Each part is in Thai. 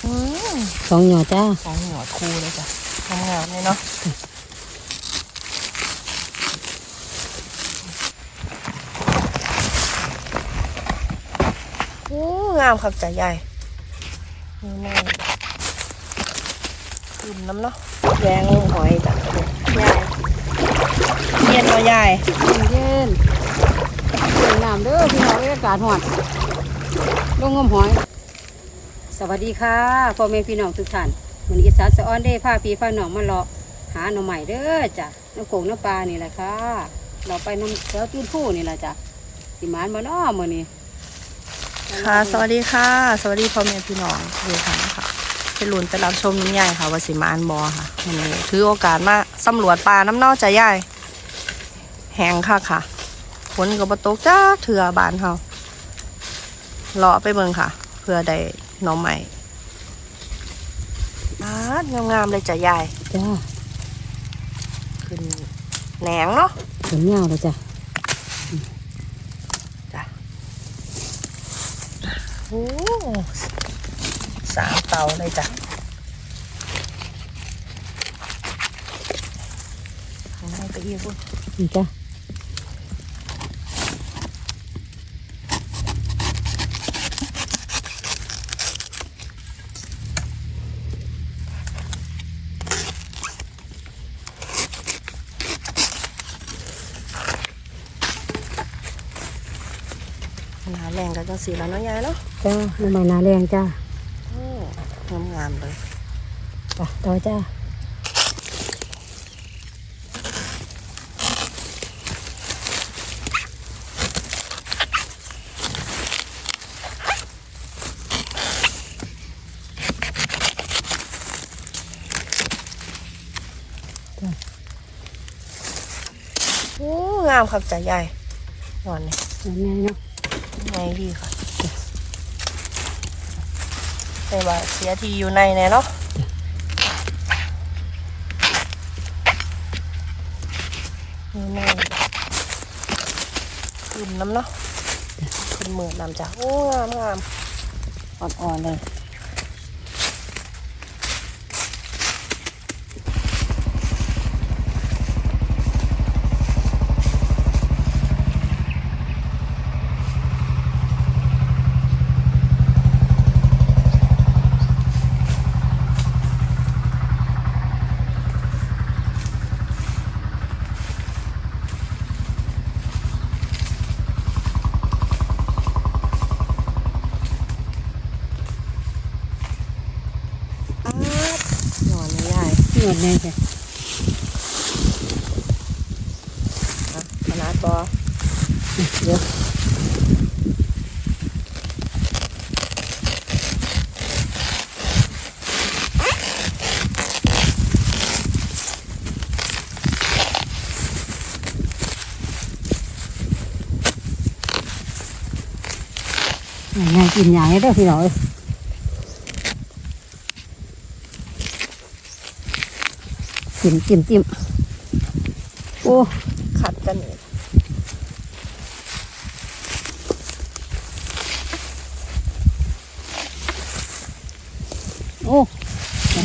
โอ้สองหยอจ้าสองหัวคูเลยจ้ะทำงานเลยเนาะโอ้งามครับจ้ะยายนี่แม่ขึ้นน้ำเนาะแยงหอยจ้ะ เย็นเนาะยายเย็นเย็นน้ำเด้อพี่น้องอากาศหอดลงงมหอย สวัสดีค่ะพ่อแม่พี่น้องทุกท่านวันนี้อีสานสะออนได้พาพี่พาน้องมาเลาะหาหน่อใหม่เด้อจ้ะน้ำโขงน้ำปลานี่แหละค่ะ เราไปน้ำแถวตื้นผู้นี่แหละจ้ะสิมานมาน้อมื้อนี้ค่ะ สวัสดีค่ะ สวัสดีพ่อแม่พี่น้องทุกท่านค่ะเป็นหลุนไปรับชมน้ำใหญ่ค่ะวาสิมาอันบอค่ะวันนี้ถือโอกาสมาสำรวจป่าน้ำเนอกใจใหญ่ แหงค่ะค่ะฝนกับบตกจ้าเถื่อบานเฮาเลาะไปเบิ่งค่ะ เพื่อได้หน่อใหม่อาดงามๆเลยจ้ะยายจ้าขึ้นแหนงเนาะขนยาวเลยจ้ะโอ้สามเตาเลยจ้ะข้างในไปอีกพุ่นนี่จ้ะ หนาแรงกันจังสีแล้วเนาะยายเนาะจ้าหน่อใหม่นาแรงจ้าโอ้งามงามๆเลยจ้ะต่อจ้าจ้ะโอ้งามครับจ้ะยายนอนนี่หน่อใหญ่เนาะ ไงดีค่ะใส่ว่าเสียทีอยู่ในแน่เนาะอยู่ในขึ้นน้ำเนาะคืนเหมือนน้ำจ้ะโอ้งามงามอ่อนๆเลย อาด นอนไม่ได้หนวดแน่จ้ะอะขนาดบอเดี๋ยวไงกินอย่างนี้เด้อพี่น้องเอ้ย จิ้มจิ้มจิ้มโอ้ขัดกันอีกโอ้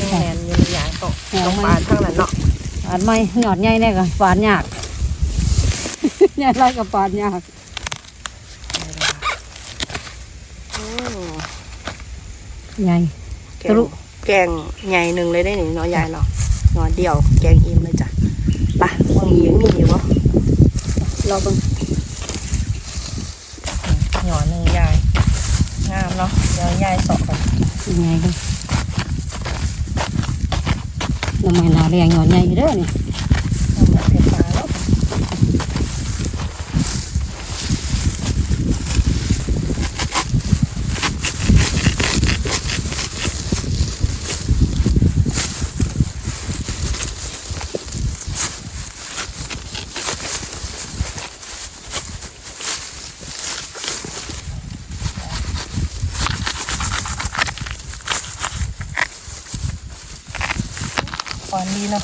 แมนอยังอย่างตกตรงปานข้างนั้นเนาะปาดไม้หยอดใหญ่แน่กันปาดยากใหญ่ไรกับปาดยากอืมใหญ่แกทะงลุแกงใหญ่หนึ่งเลยได้หนิเนาะยายเนาะ หนอเดียวแกงอิ่มเลยจ้ะไปะวางยิงมีอยู่วะเราเบิ่งหนอหนึ่งยายงามเนาะเดี๋ยวยายสอบกันยังไงกันทำไมนาแรงหยอดใหญ่อยู่เด้อนี่เอา ฝันดีเนาะ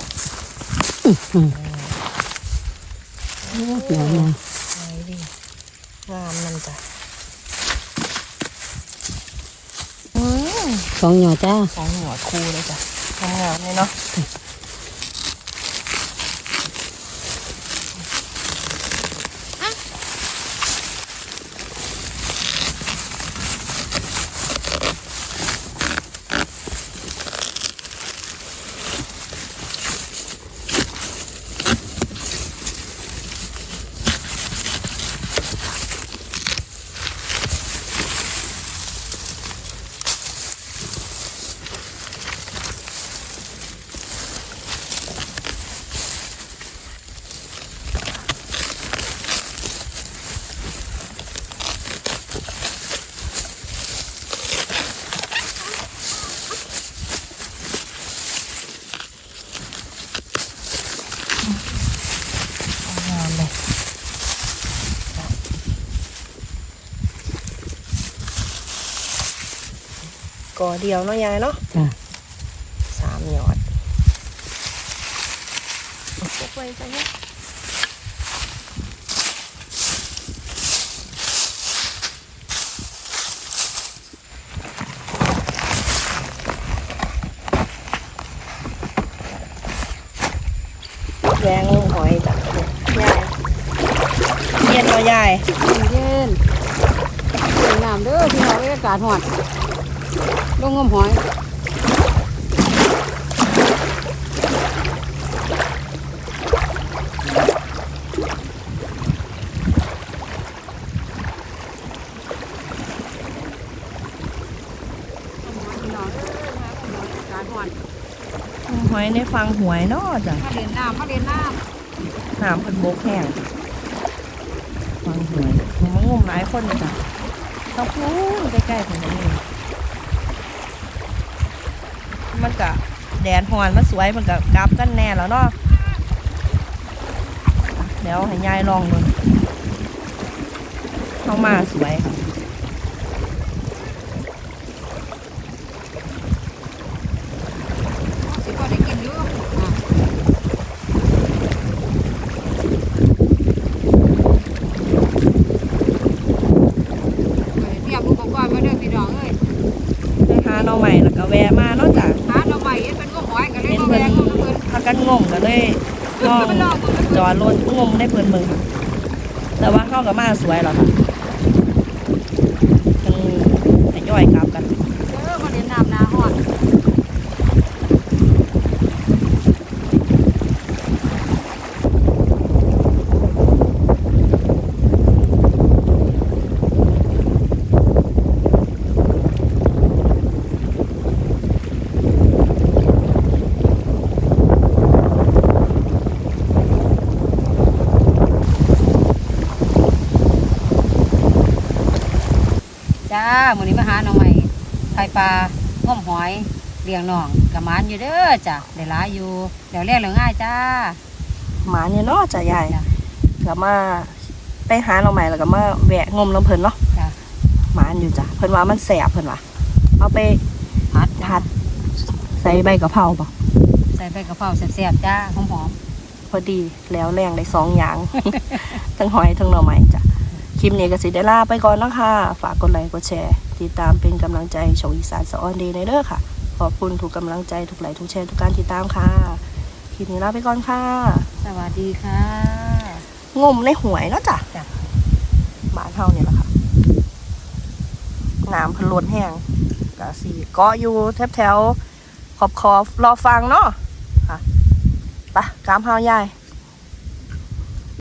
สวยมามสวยดีงามนั่นจ้ะอืมสองหัวจ้าสองหัวอคู่เลยจ้ะงามเลยเนาะ ก่อเดียวเนาะยายเนาะจ้าสามหยอดปกไว้จ้ะเนี่ยแยงลงหอยจ้ะยายเย็นเนาะยายเย็นๆเย็นน้ำเด้อพี่น้องบรรยากาศหอด ลงงมหอยพี่น้องเด้อมาพี่น้องบรรยากาศหอดหอยในฟังหวยเนาะจ้ะมาเล่นน้ำมาเล่นน้น้ำเพิ่นบกแห้งฟังหวยมันมางมหลายคนเลยจ้ะต้องพูดใกล้ๆของมันนี่ มันก็แดดหอนมันสวยมันก็กลับกันแน่แล้วเนาะเดี๋ยวให้ยายลองดูเข้ามาสวยค่ะำสิพอได้กินอยู่อะเตรียมอุปกรณ์มาเด้อพี่น้องเอ้ย ไปหาหน่อใหม่แล้วก็แวะมาเนาะจ้ะ หาหน่อไม้เฮ็ดเป็นงมหอยกันเลย เห็น มา เพิ่ แวะ น งมน้ำเพิ่น พากันงมก็เลยลอง มันลอกมัน จอดรถงได้เพิ่นเมืองแต่ว่าเข้ากับมาสวยหรอคะมให้ย่อยกลับกัน เออมาเล่นน้ำหนาฮอด จ้ามื้อนี้มาหาหน่อไม้ไข่ปลาง้มหอยเลี้ยงน้องกะหมานอยู่เด้อจ้ะได้หลายอยู่เดี๋ยวแรกเหลือง่ายจ้าหมาเนี่ยเนาะจะใหญ่จ้ะก็มาไปหาเราใหม่แล้วก็มาแวะงมน้ำเพิ่นเนาะจ้ะหมาอยู่จ้ะเพิ่นว่ามันแสบเพิ่นว่าเอาไปผัดจ้ะผัดใส่ใบกะเพราป่ะใส่ใบกะเพราแซ่บๆจ้าหอมพอดีแล้วแรงได้สองอย่าง ทั้งหอยทั้งหน่อใหม่จ้ะ คลิปนี้ก็สิได้ลาไปก่อนเนาะค่ะฝากกดไลค์กดแชร์ ติดตามเป็นกำลังใจให้ช่องอีสานสะออนเดย์ในเด้อค่ะ ขอบคุณทุกกำลังใจทุกไลค์ทุกแชร์ทุกการติดตามค่ะ คลิปนี้ลาไปก่อนค่ะๆสวัสดีค่ะ งมในหวยเนาะจ้ะจ้ะ บ้านเฮาเนี่ยแหละค่ะน้ำเพันล้นแห้งกะสีเกาะอยู่แถบแถวๆขอบขอบๆรอฟังเนาะค่ะไปะกามเฮายาย